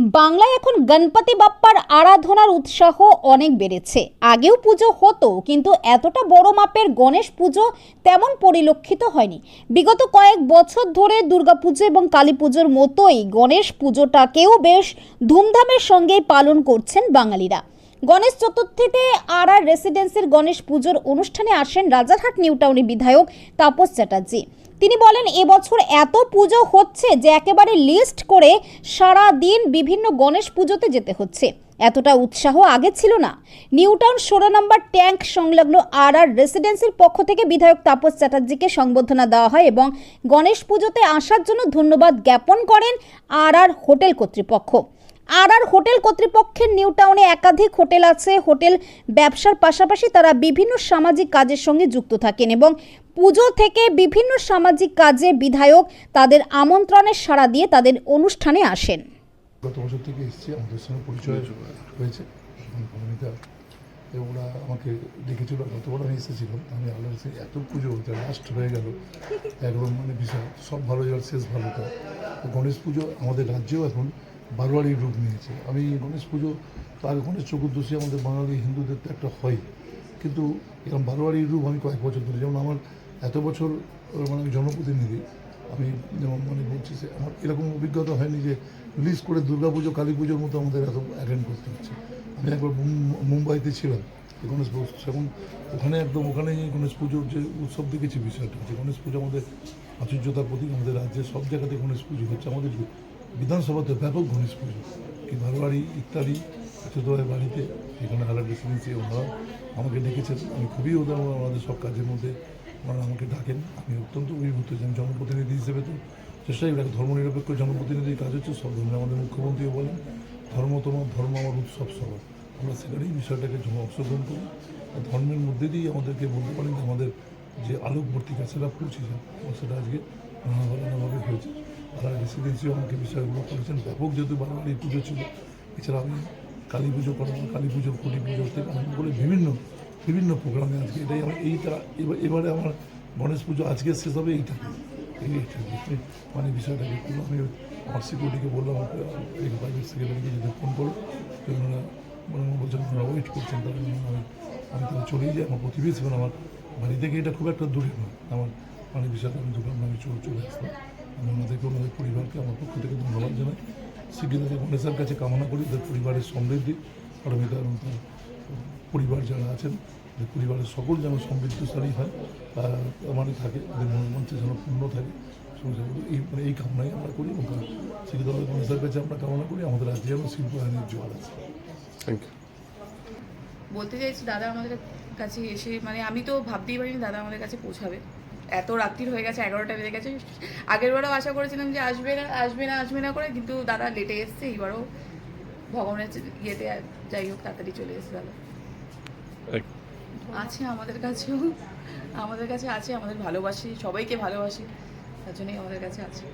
বাংলায় এখন গণপতি বাপ্পার আরাধনার উৎসাহ অনেক বেড়েছে। আগেও পুজো হতো, কিন্তু এতটা বড় মাপের গণেশ পুজো তেমন পরিলক্ষিত হয়নি। বিগত কয়েক বছর ধরে দুর্গাপুজো এবং কালী পুজোর মতোই গণেশ পুজোটাকেও বেশ ধুমধামের সঙ্গেই পালন করছেন বাঙালিরা। গণেশ চতুর্থীতে আর আর রেসিডেন্সির গণেশ পুজোর অনুষ্ঠানে আসেন রাজারহাট নিউ টাউনের বিধায়ক তাপস চ্যাটার্জি। তিনি বলেন এবছর এত পুজো হচ্ছে যে একেবারে লিস্ট করে সারা দিন বিভিন্ন গণেশ পুজোতে যেতে হচ্ছে। এতটা উৎসাহ আগে ছিল না। নিউটাউন ষোলো নম্বর ট্যাঙ্ক সংলগ্ন আর আর রেসিডেন্সির পক্ষ থেকে বিধায়ক তাপস চ্যাটার্জিকে সংবর্ধনা দেওয়া হয় এবং গণেশ পুজোতে আসার জন্য ধন্যবাদ জ্ঞাপন করেন আর আর হোটেল কর্তৃপক্ষ। আর আর হোটেল কর্তৃপক্ষের নিউ টাউনে একাধিক হোটেল আছে। হোটেল ব্যবসার পাশাপাশি তারা বিভিন্ন সামাজিক কাজের সঙ্গে যুক্ত থাকেন এবং পুজো থেকে বিভিন্ন সামাজিক কাজে বিধায়ক তাদের আমন্ত্রণের সাড়া দিয়ে তাদের অনুষ্ঠানে আসেন। গত বছর থেকে এসেছি, আমাদের সঙ্গে পরিচয় হয়েছে ওরা আমাকে আমি আমি এত পুজো লাস্ট হয়ে গেল। একদম মানে সব ভালো শেষ ভালো তো গণেশ পুজো আমাদের রাজ্যেও এখন বারোয়ারি রূপ নিয়েছে। আমি গণেশ পুজো, তার গণেশ চতুর্দশী আমাদের বাঙালি হিন্দুদের তো একটা হয়। কিন্তু এরকম বারোয়ারি রূপ আমি কয়েক বছর ধরে, যেমন আমার এত বছর মানে আমি জনপ্রতিনিধি, আমি যেমন মানে বলছি যে আমার এরকম অভিজ্ঞতা হয়নি যে লিস্ট করে দুর্গাপুজো কালী পুজোর মতো আমাদের এত অ্যাটেন্ড করতে হচ্ছে। আমি একবার মুম্বাইতে ছিলাম গণেশ পুজো সেখন ওখানে একদম ওখানে গণেশ পুজোর যে উৎসব দেখেছি বিষয়টা, যে গণেশ পুজো আমাদের আচুর্যতার প্রতীক, আমাদের রাজ্যের সব জায়গাতে গণেশ পুজো হচ্ছে, আমাদের বিধানসভাতে ব্যাপক গণেশ পুজো। কি বারোয়ারি ইত্যাদি ছোটোদের বাড়িতে এখানে আলাদা রেসিডেন্সি ওনারা আমাকে ডেকেছেন। আমি খুবই ওদের আমাদের সব কাজের মধ্যে ওনারা আমাকে ডাকেন। আমি অত্যন্ত অভিভূত যে জনপ্রতিনিধি হিসেবে তো চেষ্টাই রাখি। ধর্মনিরপেক্ষ জনপ্রতিনিধির কাজ হচ্ছে সব ধর্মের আমাদের মুখ্যমন্ত্রীও বলেন, ধর্ম তোমার, ধর্ম আমার উৎসব সবার। আমরা সেখানেই বিষয়টাকে জন- অংশগ্রহণ করি। আর ধর্মের মধ্যে দিয়েই আমাদেরকে বলতে পারেন যে আমাদের যে আলোকবর্তিকা, সেটা পৌঁছেছে সেটা আজকে নানাভাবে হয়েছে। আর রেসিডেন্সিও আমাকে বিষয়গুলো করেছেন, ব্যাপক যেহেতু বাঙালি পুজো ছিল, এছাড়া আমি কালী পুজো করাবো কালী পুজো, কুটি পুজো থেকে আরম্ভ করে বিভিন্ন বিভিন্ন প্রোগ্রামে আজকে এটাই আমার এইটা, এবার আমার গণেশ পুজো আজকে শেষ হবে এইটা। এই এইটা মানে বিষয়টাকে পুরো আমি আমার সিকিউরিটিকে বললাম প্রাইভেট সেক্রেটারিকে যদি ফোন করো ওনারা মানে বলছেন, ওনারা ওয়েট করছেন, তাহলে আমি আমি তাহলে চলেই যাই। আমার প্রতিবেশী মানে আমার বাড়ি থেকে এটা খুব একটা দূরে নয়। আমার মানে বিষয়টা আমি দোকান আমি চলে চলে আসলাম আমি ওনাদেরকে ওনাদের পরিবারকে আমার পক্ষ থেকে ধন্যবাদ জানাই। শিগগিরই গণেশের কাছে কামনা করি তাদের পরিবারের সমৃদ্ধি পারমিতা এবং তার পরিবার যারা আছেন যে পরিবারের সকল যেন সমৃদ্ধশালী হয় তার আমারই থাকে তাদের মনমঞ্চে যেন পূর্ণ থাকে। এই মানে এই কামনাই আমরা করি এবং শিক্ষিত গণেশের কাছে আমরা কামনা করি। আমাদের রাজ্যে যেন শিল্পায়নের জোয়ার আছে। থ্যাংক ইউ বলতে চাইছি দাদা আমাদের কাছে এসে মানে আমি তো ভাবতেই পারিনি দাদা আমাদের কাছে পৌঁছাবে। এত রাত্রির হয়ে গেছে এগারোটা বেজে গেছে। আগের বারও আশা করেছিলাম যে আসবে না আসবে না আসবে না করে কিন্তু দাদা লেটে এসছে এইবারও ভগবানের ইয়েতে যাই হোক তাড়াতাড়ি চলে এসে দাদা। আছে আমাদের কাছেও আমাদের কাছে আছে আমাদের ভালোবাসি সবাইকে ভালোবাসি তার জন্যই আমাদের কাছে আছে।